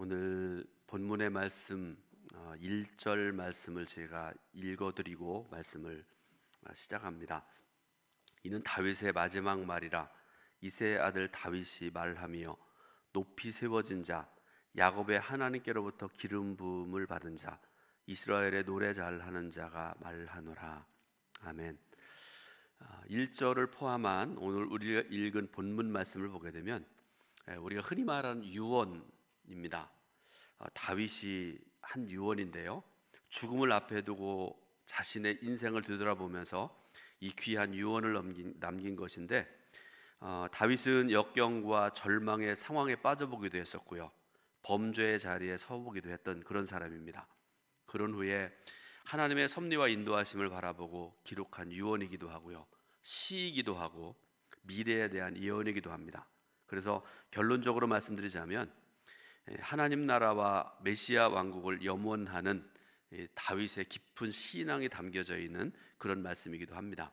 오늘 본문의 말씀 어, 1절 말씀을 제가 읽어드리고 말씀을 어, 시작합니다. 이는 다윗의 마지막 말이라 이세의 아들 다윗이 말하며 높이 세워진 자 야곱의 하나님께로부터 기름 부음을 받은 자 이스라엘의 노래 잘하는 자가 말하노라 아멘. 1절을 포함한 오늘 우리가 읽은 본문 말씀을 보게 되면 에, 우리가 흔히 말하는 유언 입니다. 어, 다윗이 한 유언인데요. 죽음을 앞에 두고 자신의 인생을 되돌아보면서 이 귀한 유언을 남긴, 남긴 것인데 어, 다윗은 역경과 절망의 상황에 빠져보기도 했었고요. 범죄의 자리에 서보기도 했던 그런 사람입니다. 그런 후에 하나님의 섭리와 인도하심을 바라보고 기록한 유언이기도 하고요. 시이기도 하고 미래에 대한 예언이기도 합니다. 그래서 결론적으로 말씀드리자면 예, 하나님 나라와 메시아 왕국을 염원하는 예, 다윗의 깊은 신앙이 담겨져 있는 그런 말씀이기도 합니다.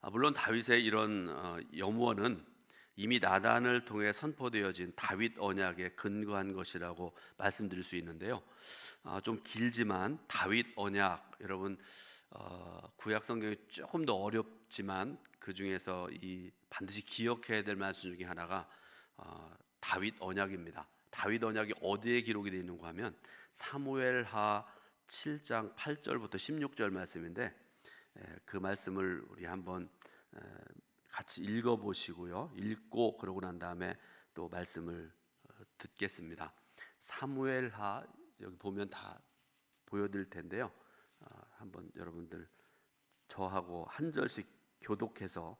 아, 물론 다윗의 이런 어, 염원은 이미 나단을 통해 선포되어진 다윗 언약에 근거한 것이라고 말씀드릴 수 있는데요. 아, 좀 길지만 다윗 언약 여러분 어, 구약 성경이 조금 더 어렵지만 그 중에서 이 반드시 기억해야 될 말씀 중에 하나가 어, 다윗 언약입니다. 다윗 언약이 어디에 기록이 되어 있는가 하면 사무엘하 7장 8절부터 16절 말씀인데 그 말씀을 우리 한번 같이 읽어 보시고요. 읽고 그러고 난 다음에 또 말씀을 어, 듣겠습니다. 사무엘하 여기 보면 다 보여드릴 텐데요. 어, 한번 여러분들 저하고 한 절씩 교독해서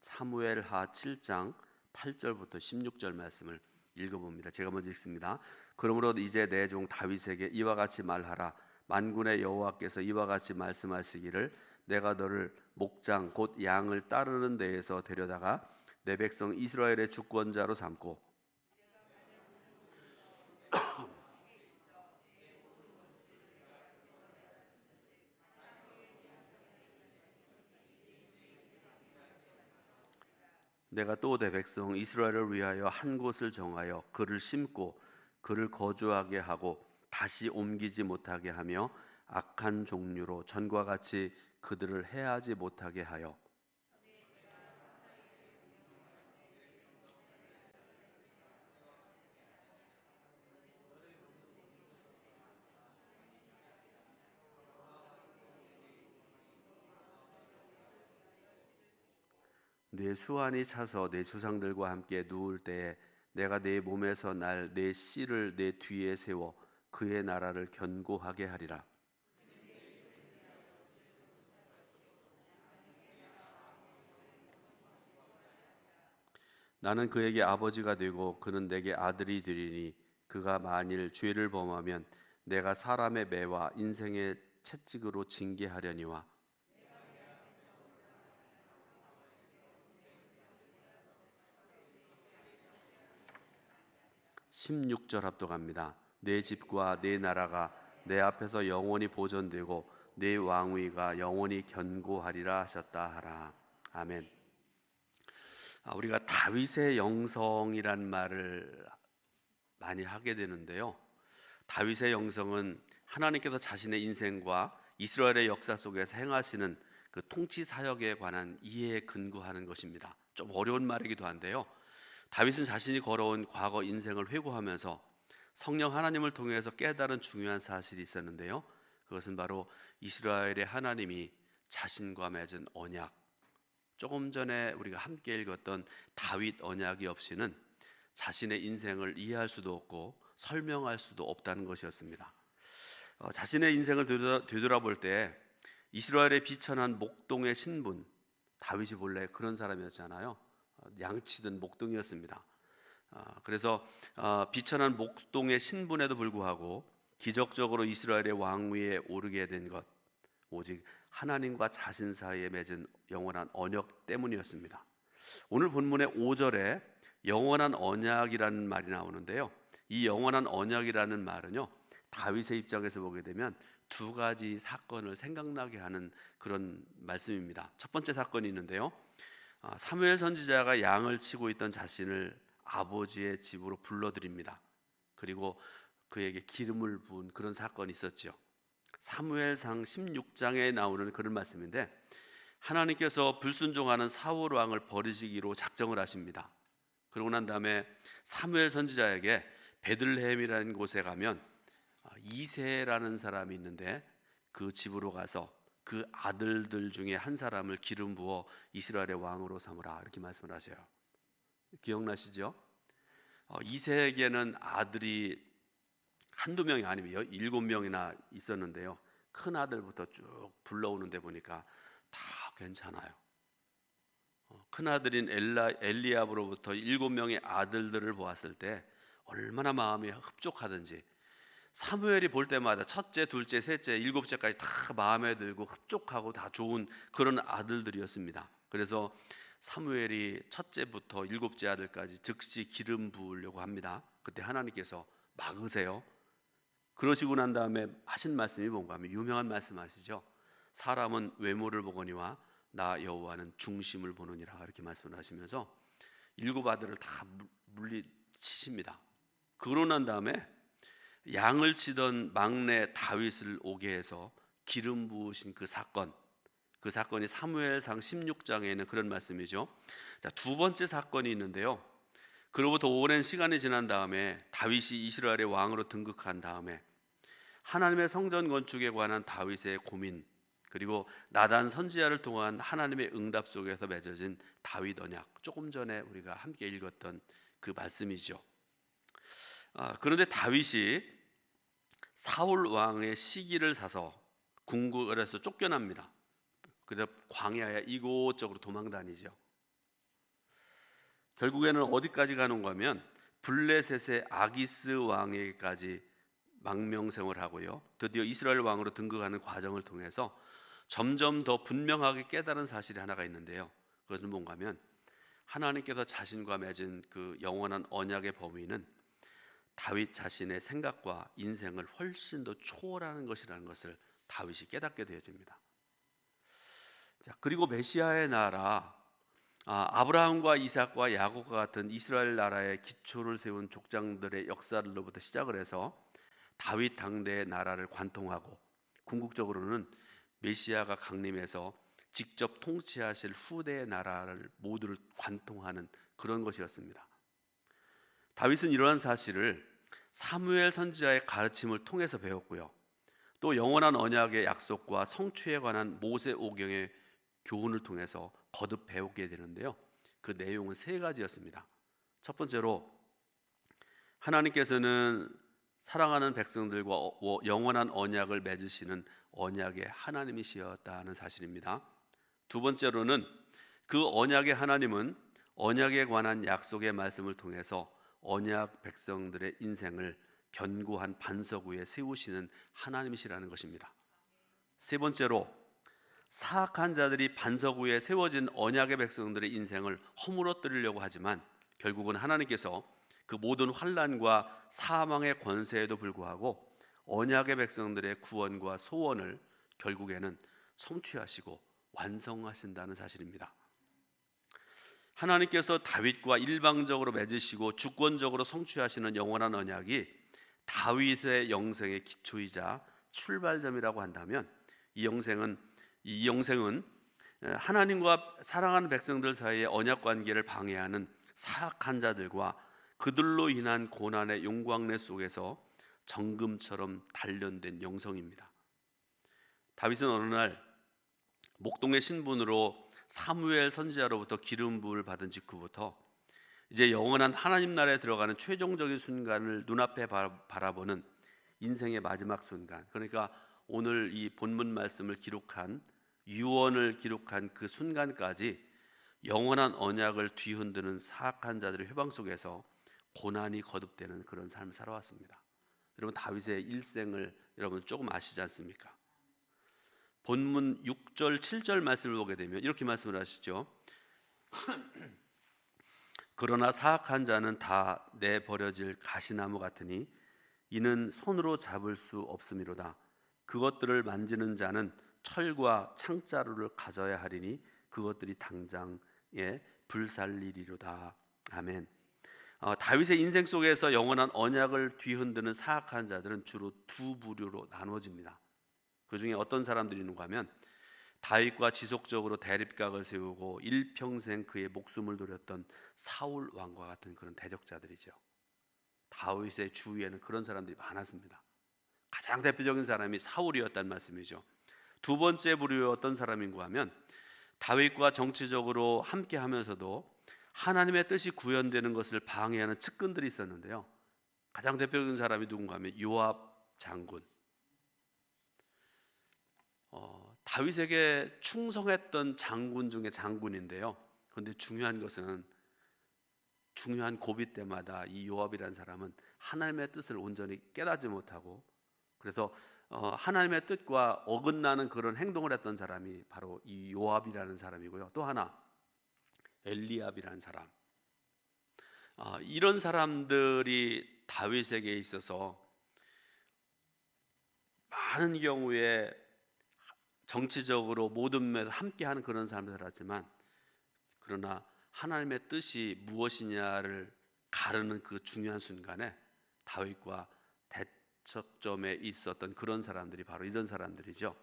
사무엘하 7장 8절부터 16절 말씀을 읽어봅니다. 제가 먼저 읽습니다. 그러므로 이제 내 종 다윗에게 이와 같이 말하라. 만군의 여호와께서 이와 같이 말씀하시기를 내가 너를 목장 곧 양을 따르는 데에서 데려다가 내 백성 이스라엘의 주권자로 삼고 내가 또 내 백성 이스라엘을 위하여 한 곳을 정하여 그를 심고 그를 거주하게 하고 다시 옮기지 못하게 하며 악한 종류로 전과 같이 그들을 해하지 못하게 하여 내 수완이 차서 내 조상들과 함께 누울 때에 내가 내 몸에서 날 내 씨를 내 뒤에 세워 그의 나라를 견고하게 하리라. 나는 그에게 아버지가 되고 그는 내게 아들이 되리니 그가 만일 죄를 범하면 내가 사람의 매와 인생의 채찍으로 징계하려니와 16절 합독합니다. 내 집과 내 나라가 내 앞에서 영원히 보존되고 내 왕위가 영원히 견고하리라 하셨다 하라. 아멘. 아, 우리가 다윗의 영성이란 말을 많이 하게 되는데요. 다윗의 영성은 하나님께서 자신의 인생과 이스라엘의 역사 속에서 행하시는 그 통치 사역에 관한 이해에 근거하는 것입니다. 좀 어려운 말이기도 한데요. 다윗은 자신이 걸어온 과거 인생을 회고하면서 성령 하나님을 통해서 깨달은 중요한 사실이 있었는데요. 그것은 바로 이스라엘의 하나님이 자신과 맺은 언약. 조금 전에 우리가 함께 읽었던 다윗 언약이 없이는 자신의 인생을 이해할 수도 없고 설명할 수도 없다는 것이었습니다. 어, 자신의 인생을 되돌아, 볼때 이스라엘의 비천한 목동의 신분 다윗이 본래 그런 사람이었잖아요. 양치든 목동이었습니다. 아, 그래서 아, 비천한 목동의 신분에도 불구하고 기적적으로 이스라엘의 왕위에 오르게 된 것 오직 하나님과 자신 사이에 맺은 영원한 언약 때문이었습니다. 오늘 본문의 5절에 영원한 언약이라는 말이 나오는데요. 이 영원한 언약이라는 말은요. 다윗의 입장에서 보게 되면 두 가지 사건을 생각나게 하는 그런 말씀입니다. 첫 번째 사건이 있는데요. 아, 사무엘 선지자가 양을 치고 있던 자신을 아버지의 집으로 불러들입니다. 그리고 그에게 기름을 부은 그런 사건이 있었죠. 사무엘상 16장에 나오는 그런 말씀인데 하나님께서 불순종하는 사울 왕을 버리시기로 작정을 하십니다. 그러고 난 다음에 사무엘 선지자에게 베들레헴이라는 곳에 가면 아, 이세라는 사람이 있는데 그 집으로 가서 그 아들들 중에 한 사람을 기름 부어 이스라엘의 왕으로 삼으라 이렇게 말씀을 하셔요. 기억나시죠? 어, 이세에게는 아들이 한두 명이 아니면 일곱 명이나 있었는데요. 큰 아들부터 쭉 불러오는데 보니까 다 괜찮아요. 어, 큰 아들인 엘라 엘리압으로부터 일곱 명의 아들들을 보았을 때 얼마나 마음이 흡족하든지 사무엘이 볼 때마다 첫째, 둘째, 셋째, 일곱째까지 다 마음에 들고 흡족하고 다 좋은 그런 아들들이었습니다. 그래서 사무엘이 첫째부터 일곱째 아들까지 즉시 기름 부으려고 합니다. 그때 하나님께서 막으세요. 그러시고 난 다음에 하신 말씀이 뭔가 하면 유명한 말씀하시죠. 사람은 외모를 보거니와 나 여호와는 중심을 보느니라 이렇게 말씀을 하시면서 일곱 아들을 다 물리치십니다. 그러고 난 다음에 양을 치던 막내 다윗을 오게 해서 기름 부으신 그 사건 그 사건이 사무엘상 16장에 있는 그런 말씀이죠. 자, 두 번째 사건이 있는데요. 그로부터 오랜 시간이 지난 다음에 다윗이 이스라엘의 왕으로 등극한 다음에 하나님의 성전 건축에 관한 다윗의 고민 그리고 나단 선지자를 통한 하나님의 응답 속에서 맺어진 다윗 언약 조금 전에 우리가 함께 읽었던 그 말씀이죠. 아, 그런데 다윗이 사울 왕의 시기를 사서 궁궐에서 쫓겨납니다. 그래서 광야에 이곳저곳 도망다니죠. 결국에는 어디까지 가는 거면 블레셋의 아기스 왕에게까지 망명생을 하고요. 드디어 이스라엘 왕으로 등극하는 과정을 통해서 점점 더 분명하게 깨달은 사실이 하나가 있는데요. 그것은 뭔가면 하나님께서 자신과 맺은 그 영원한 언약의 범위는 다윗 자신의 생각과 인생을 훨씬 더 초월하는 것이라는 것을 다윗이 깨닫게 되어집니다. 자, 그리고 메시아의 나라 아, 브라함과 이삭과 야곱과 같은 이스라엘 나라의 기초를 세운 족장들의 역사로부터 시작을 해서 다윗 당대의 나라를 관통하고 궁극적으로는 메시아가 강림해서 직접 통치하실 후대의 나라를 모두를 관통하는 그런 것이었습니다. 다윗은 이러한 사실을 사무엘 선지자의 가르침을 통해서 배웠고요. 또 영원한 언약의 약속과 성취에 관한 모세 오경의 교훈을 통해서 거듭 배우게 되는데요. 그 내용은 세 가지였습니다. 첫 번째로 하나님께서는 사랑하는 백성들과 영원한 언약을 맺으시는 언약의 하나님이시었다는 사실입니다. 두 번째로는 그 언약의 하나님은 언약에 관한 약속의 말씀을 통해서 언약 백성들의 인생을 견고한 반석 위에 세우시는 하나님이시라는 것입니다. 세 번째로 사악한 자들이 반석 위에 세워진 언약의 백성들의 인생을 허물어뜨리려고 하지만 결국은 하나님께서 그 모든 환란과 사망의 권세에도 불구하고 언약의 백성들의 구원과 소원을 결국에는 성취하시고 완성하신다는 사실입니다. 하나님께서 다윗과 일방적으로 맺으시고 주권적으로 성취하시는 영원한 언약이 다윗의 영생의 기초이자 출발점이라고 한다면 이 영생은 이 영생은 하나님과 사랑하는 백성들 사이의 언약 관계를 방해하는 사악한 자들과 그들로 인한 고난의 용광래 속에서 정금처럼 단련된 영성입니다. 다윗은 어느 날 목동의 신분으로 사무엘 선지자로부터 기름 부을 받은 직후부터 이제 영원한 하나님 나라에 들어가는 최종적인 순간을 눈앞에 바라보는 인생의 마지막 순간. 그러니까 오늘 이 본문 말씀을 기록한 유언을 기록한 그 순간까지 영원한 언약을 뒤흔드는 사악한 자들의 회방 속에서 고난이 거듭되는 그런 삶을 살아왔습니다. 여러분 다윗의 일생을 여러분 조금 아시지 않습니까? 본문 6절 7절 말씀을 보게 되면 이렇게 말씀을 하시죠. 그러나 사악한 자는 다 내버려질 가시나무 같으니 이는 손으로 잡을 수 없음이로다. 그것들을 만지는 자는 철과 창자루를 가져야 하리니 그것들이 당장에 불살리리로다. 아멘. 어, 다윗의 인생 속에서 영원한 언약을 뒤흔드는 사악한 자들은 주로 두 부류로 나누어집니다. 그 중에 어떤 사람들이 있는가 하면 다윗과 지속적으로 대립각을 세우고 일평생 그의 목숨을 노렸던 사울 왕과 같은 그런 대적자들이죠. 다윗의 주위에는 그런 사람들이 많았습니다. 가장 대표적인 사람이 사울이었단 말씀이죠. 두 번째 부류의 어떤 사람인가 하면 다윗과 정치적으로 함께 하면서도 하나님의 뜻이 구현되는 것을 방해하는 측근들이 있었는데요. 가장 대표적인 사람이 누군가 하면 요압 장군. 어, 다윗에게 충성했던 장군 중에 장군인데요. 그런데 중요한 것은 중요한 고비 때마다 이 요압이라는 사람은 하나님의 뜻을 온전히 깨닫지 못하고 그래서 어, 하나님의 뜻과 어긋나는 그런 행동을 했던 사람이 바로 이 요압이라는 사람이고요. 또 하나 엘리압이라는 사람. 어, 이런 사람들이 다윗에게 있어서 많은 경우에 정치적으로 모든 면에서 함께하는 그런 사람들이었지만 그러나 하나님의 뜻이 무엇이냐를 가르는 그 중요한 순간에 다윗과 대척점에 있었던 그런 사람들이 바로 이런 사람들이죠.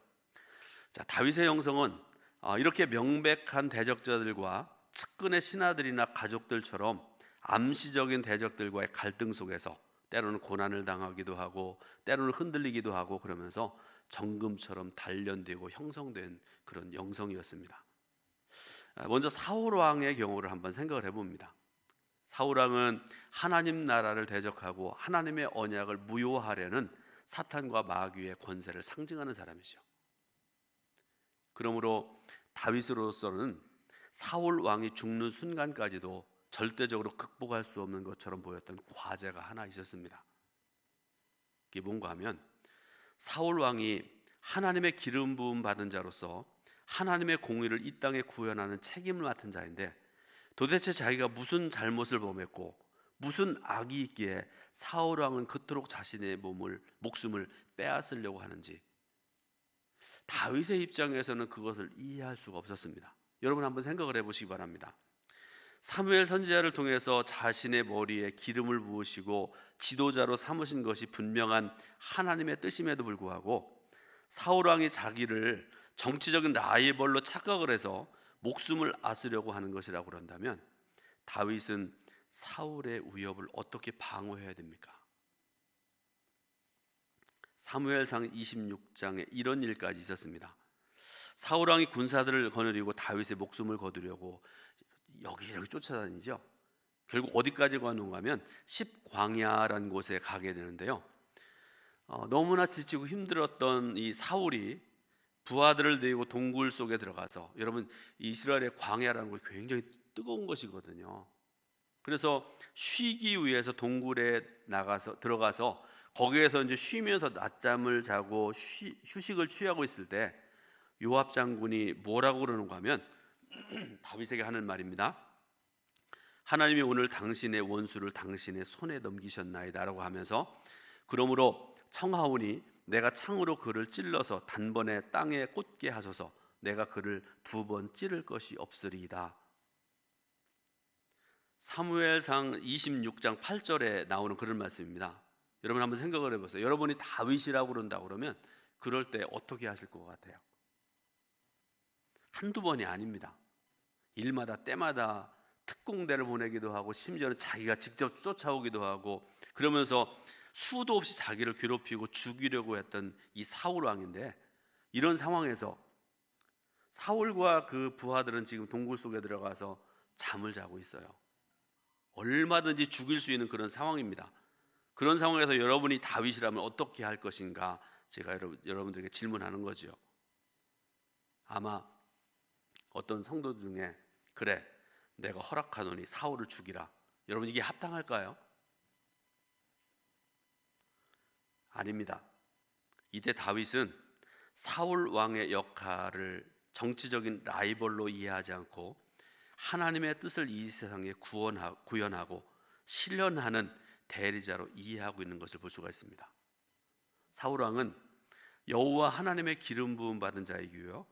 자, 다윗의 영성은 아, 이렇게 명백한 대적자들과 측근의 신하들이나 가족들처럼 암시적인 대적들과의 갈등 속에서 때로는 고난을 당하기도 하고 때로는 흔들리기도 하고 그러면서 정금처럼 단련되고 형성된 그런 영성이었습니다. 아, 먼저 사울 왕의 경우를 한번 생각을 해봅니다. 사울 왕은 하나님 나라를 대적하고 하나님의 언약을 무효하려는 사탄과 마귀의 권세를 상징하는 사람이죠. 그러므로 다윗으로서는 사울 왕이 죽는 순간까지도 절대적으로 극복할 수 없는 것처럼 보였던 과제가 하나 있었습니다. 이게 뭔가 하면 사울 왕이 하나님의 기름 부음 받은 자로서 하나님의 공의를 이 땅에 구현하는 책임을 맡은 자인데 도대체 자기가 무슨 잘못을 범했고 무슨 악이 있기에 사울 왕은 그토록 자신의 몸을 목숨을 빼앗으려고 하는지 다윗의 입장에서는 그것을 이해할 수가 없었습니다. 여러분 한번 생각을 해보시기 바랍니다. 사무엘 선지자를 통해서 자신의 머리에 기름을 부으시고 지도자로 삼으신 것이 분명한 하나님의 뜻임에도 불구하고 사울 왕이 자기를 정치적인 라이벌로 착각을 해서 목숨을 앗으려고 하는 것이라고 그런다면 다윗은 사울의 위협을 어떻게 방어해야 됩니까? 사무엘상 26장에 이런 일까지 있었습니다. 사울 왕이 군사들을 거느리고 다윗의 목숨을 거두려고 여기저기 쫓아다니죠. 결국 어디까지 가는가 하면 십광야라는 곳에 가게 되는데요. 어, 너무나 지치고 힘들었던 이 사울이 부하들을 데리고 동굴 속에 들어가서 여러분 이스라엘의 광야라는 것이 굉장히 뜨거운 것이거든요. 그래서 쉬기 위해서 동굴에 나가서 들어가서 거기에서 이제 쉬면서 낮잠을 자고 쉬, 휴식을 취하고 있을 때 요압 장군이 뭐라고 그러는가 하면 다윗에게 하는 말입니다. 하나님이 오늘 당신의 원수를 당신의 손에 넘기셨나이다라고 하면서 그러므로 청하오니 내가 창으로 그를 찔러서 단번에 땅에 꽂게 하소서 내가 그를 두 번 찌를 것이 없으리이다. 사무엘상 26장 8절에 나오는 그런 말씀입니다. 여러분 한번 생각을 해보세요. 여러분이 다윗이라고 그런다 그러면 그럴 때 어떻게 하실 것 같아요? 한두 번이 아닙니다. 일마다 때마다 특공대를 보내기도 하고 심지어는 자기가 직접 쫓아오기도 하고 그러면서 수도 없이 자기를 괴롭히고 죽이려고 했던 이 사울 왕인데 이런 상황에서 사울과 그 부하들은 지금 동굴 속에 들어가서 잠을 자고 있어요. 얼마든지 죽일 수 있는 그런 상황입니다. 그런 상황에서 여러분이 다윗이라면 어떻게 할 것인가 제가 여러분들에게 질문하는 거죠. 아마 어떤 성도 중에 그래 내가 허락하노니 사울을 죽이라. 여러분 이게 합당할까요? 아닙니다. 이때 다윗은 사울 왕의 역할을 정치적인 라이벌로 이해하지 않고 하나님의 뜻을 이 세상에 구현하고 실현하는 대리자로 이해하고 있는 것을 볼 수가 있습니다. 사울 왕은 여호와 하나님의 기름 부음 받은 자이고요.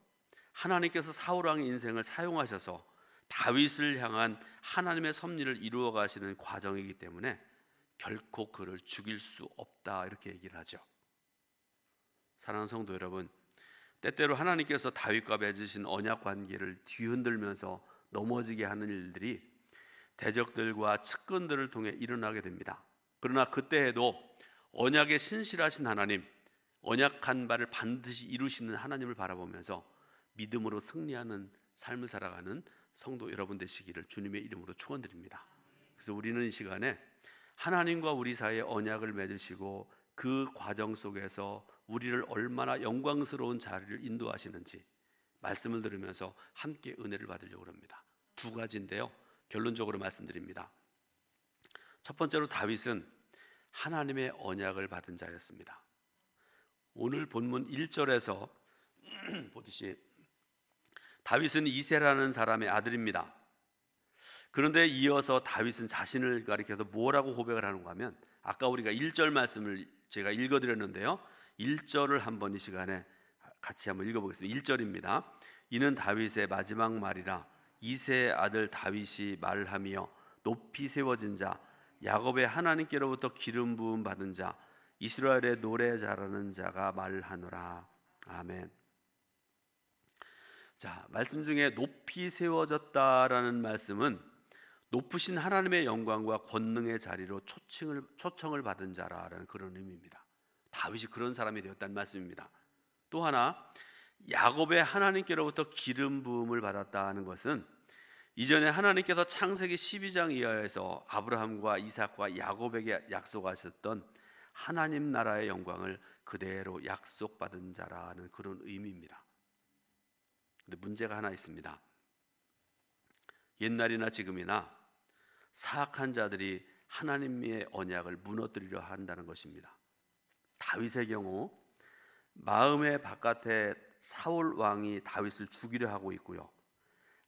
하나님께서 사울 왕의 인생을 사용하셔서 다윗을 향한 하나님의 섭리를 이루어 가시는 과정이기 때문에 결코 그를 죽일 수 없다 이렇게 얘기를 하죠. 사랑하는 성도 여러분, 때때로 하나님께서 다윗과 맺으신 언약 관계를 뒤흔들면서 넘어지게 하는 일들이 대적들과 측근들을 통해 일어나게 됩니다. 그러나 그때에도 언약에 신실하신 하나님, 언약한 바를 반드시 이루시는 하나님을 바라보면서 믿음으로 승리하는 삶을 살아가는 성도 여러분 되시기를 주님의 이름으로 축원드립니다. 그래서 우리는 이 시간에 하나님과 우리 사이에 언약을 맺으시고 그 과정 속에서 우리를 얼마나 영광스러운 자리를 인도하시는지 말씀을 들으면서 함께 은혜를 받으려고 합니다. 두 가지인데요. 결론적으로 말씀드립니다. 첫 번째로 다윗은 하나님의 언약을 받은 자였습니다. 오늘 본문 1절에서 보듯이 다윗은 이세라는 사람의 아들입니다. 그런데 이어서 다윗은 자신을 가리켜서 뭐라고 고백을 하는가 하면 아까 우리가 1절 말씀을 제가 읽어 드렸는데요. 1절을 한번 이 시간에 같이 한번 읽어 보겠습니다. 1절입니다. 이는 다윗의 마지막 말이라 이세 아들 다윗이 말하며 높이 세워진 자 야곱의 하나님께로부터 기름 부음 받은 자 이스라엘의 노래 잘하는 자가 말하노라. 아멘. 자, 말씀 중에 높이 세워졌다라는 말씀은 높으신 하나님의 영광과 권능의 자리로 초청을 초청을 받은 자라라는 그런 의미입니다. 다윗이 그런 사람이 되었다는 말씀입니다. 또 하나 야곱의 하나님께로부터 기름 부음을 받았다는 것은 이전에 하나님께서 창세기 12장 이하에서 아브라함과 이삭과 야곱에게 약속하셨던 하나님 나라의 영광을 그대로 약속받은 자라는 그런 의미입니다. 근데 문제가 하나 있습니다. 옛날이나 지금이나 사악한 자들이 하나님의 언약을 무너뜨리려 한다는 것입니다. 다윗의 경우 마음의 바깥에 사울 왕이 다윗을 죽이려 하고 있고요.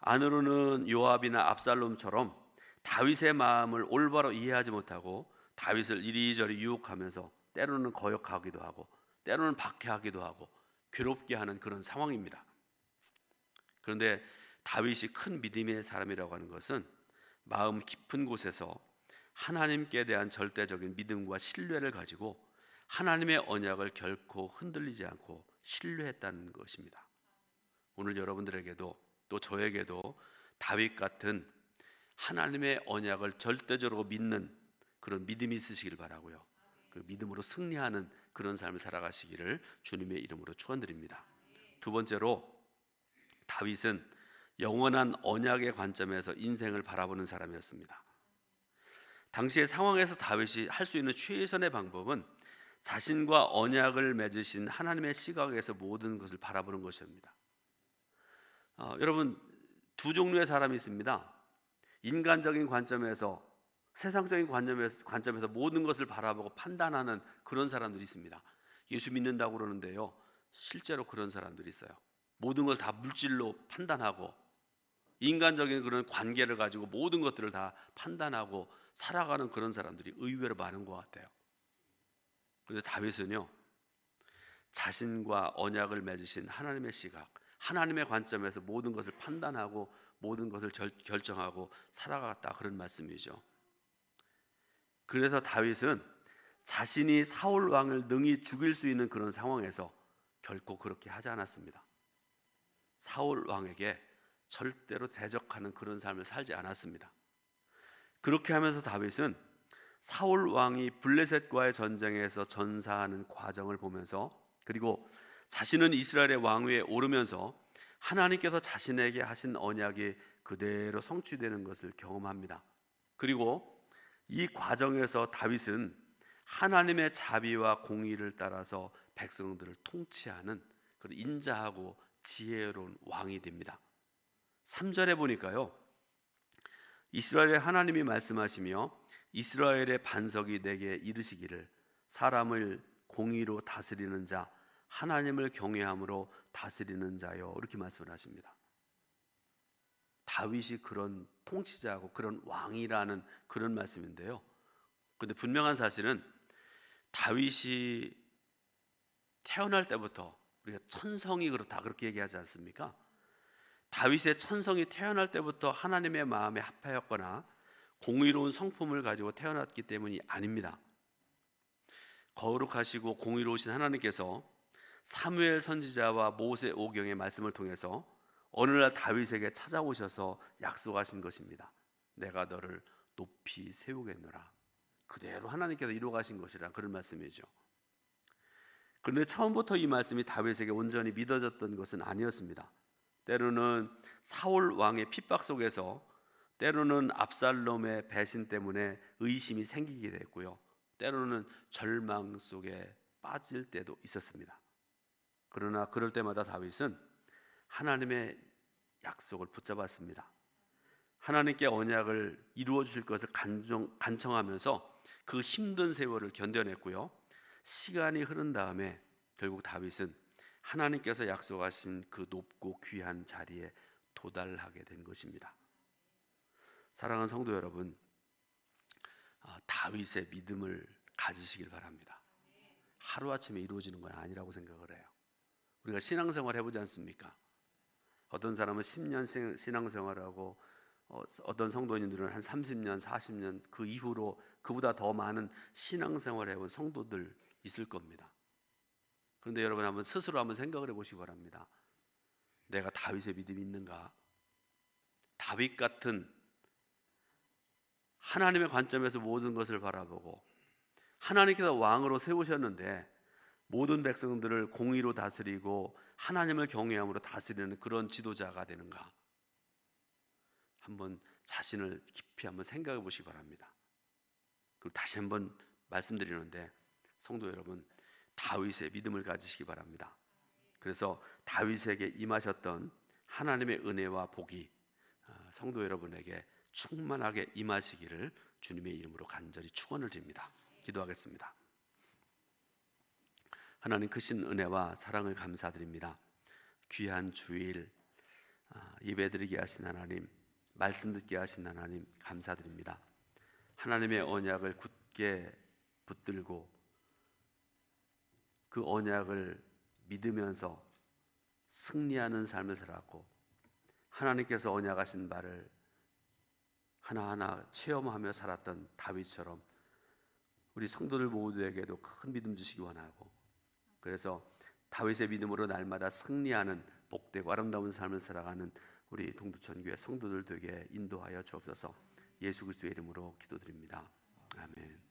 안으로는 요압이나 압살롬처럼 다윗의 마음을 올바로 이해하지 못하고 다윗을 이리저리 유혹하면서 때로는 거역하기도 하고 때로는 박해하기도 하고 괴롭게 하는 그런 상황입니다. 그런데 다윗이 큰 믿음의 사람이라고 하는 것은 마음 깊은 곳에서 하나님께 대한 절대적인 믿음과 신뢰를 가지고 하나님의 언약을 결코 흔들리지 않고 신뢰했다는 것입니다. 오늘 여러분들에게도 또 저에게도 다윗 같은 하나님의 언약을 절대적으로 믿는 그런 믿음이 있으시길 바라고요. 그 믿음으로 승리하는 그런 삶을 살아가시기를 주님의 이름으로 축원드립니다. 두 번째로 다윗은 영원한 언약의 관점에서 인생을 바라보는 사람이었습니다. 당시의 상황에서 다윗이 할 수 있는 최선의 방법은 자신과 언약을 맺으신 하나님의 시각에서 모든 것을 바라보는 것입니다. 어, 여러분 두 종류의 사람이 있습니다. 인간적인 관점에서 세상적인 관점에서, 관점에서 모든 것을 바라보고 판단하는 그런 사람들이 있습니다. 예수 믿는다고 그러는데요. 실제로 그런 사람들이 있어요. 모든 걸 다 물질로 판단하고 인간적인 그런 관계를 가지고 모든 것들을 다 판단하고 살아가는 그런 사람들이 의외로 많은 것 같아요. 그런데 다윗은요 자신과 언약을 맺으신 하나님의 시각, 하나님의 관점에서 모든 것을 판단하고 모든 것을 결, 결정하고 살아갔다 그런 말씀이죠. 그래서 다윗은 자신이 사울 왕을 능히 죽일 수 있는 그런 상황에서 결코 그렇게 하지 않았습니다. 사울 왕에게 절대로 대적하는 그런 삶을 살지 않았습니다. 그렇게 하면서 다윗은 사울 왕이 블레셋과의 전쟁에서 전사하는 과정을 보면서 그리고 자신은 이스라엘의 왕위에 오르면서 하나님께서 자신에게 하신 언약이 그대로 성취되는 것을 경험합니다. 그리고 이 과정에서 다윗은 하나님의 자비와 공의를 따라서 백성들을 통치하는 그런 인자하고 지혜로운 왕이 됩니다. 3절에 보니까요. 이스라엘의 하나님이 말씀하시며 이스라엘의 반석이 내게 이르시기를 사람을 공의로 다스리는 자 하나님을 경외함으로 다스리는 자요 이렇게 말씀을 하십니다. 다윗이 그런 통치자고 그런 왕이라는 그런 말씀인데요. 근데 분명한 사실은 다윗이 태어날 때부터 우리가 천성이 그렇다 그렇게 얘기하지 않습니까? 다윗의 천성이 태어날 때부터 하나님의 마음에 합하였거나 공의로운 성품을 가지고 태어났기 때문이 아닙니다. 거룩하시고 공의로우신 하나님께서 사무엘 선지자와 모세 오경의 말씀을 통해서 어느 날 다윗에게 찾아오셔서 약속하신 것입니다. 내가 너를 높이 세우겠노라. 그대로 하나님께서 이루어 가신 것이라 그런 말씀이죠. 그런데 처음부터 이 말씀이 다윗에게 온전히 믿어졌던 것은 아니었습니다. 때로는 사울 왕의 핍박 속에서 때로는 압살롬의 배신 때문에 의심이 생기게 됐고요. 때로는 절망 속에 빠질 때도 있었습니다. 그러나 그럴 때마다 다윗은 하나님의 약속을 붙잡았습니다. 하나님께 언약을 이루어 주실 것을 간청, 간청하면서 그 힘든 세월을 견뎌냈고요. 시간이 흐른 다음에 결국 다윗은 하나님께서 약속하신 그 높고 귀한 자리에 도달하게 된 것입니다. 사랑하는 성도 여러분, 아, 다윗의 믿음을 가지시길 바랍니다. 하루 아침에 이루어지는 건 아니라고 생각을 해요. 우리가 신앙생활 해보지 않습니까? 어떤 사람은 10년 신앙생활하고 어, 어떤 성도님들은 한 30년, 40년 그 이후로 그보다 더 많은 신앙생활을 해온 성도들 있을 겁니다. 그런데 여러분 한번 스스로 한번 생각을 해보시기 바랍니다. 내가 다윗의 믿음이 있는가? 다윗 같은 하나님의 관점에서 모든 것을 바라보고 하나님께서 왕으로 세우셨는데 모든 백성들을 공의로 다스리고 하나님을 경외함으로 다스리는 그런 지도자가 되는가? 한번 자신을 깊이 한번 생각해 보시기 바랍니다. 그리고 다시 한번 말씀드리는데 성도 여러분 다윗의 믿음을 가지시기 바랍니다. 그래서 다윗에게 임하셨던 하나님의 은혜와 복이 어, 성도 여러분에게 충만하게 임하시기를 주님의 이름으로 간절히 축원을 드립니다. 기도하겠습니다. 하나님 크신 은혜와 사랑을 감사드립니다. 귀한 주일 아, 예배드리게 하신 하나님, 말씀 듣게 하신 하나님 감사드립니다. 하나님의 언약을 굳게 붙들고 그 언약을 믿으면서 승리하는 삶을 살았고 하나님께서 언약하신 바를 하나하나 체험하며 살았던 다윗처럼 우리 성도들 모두에게도 큰 믿음 주시기 원하고 그래서 다윗의 믿음으로 날마다 승리하는 복되고 아름다운 삶을 살아가는 우리 동두천 교회 성도들 되게 인도하여 주옵소서. 예수 그리스도의 이름으로 기도드립니다. 아멘.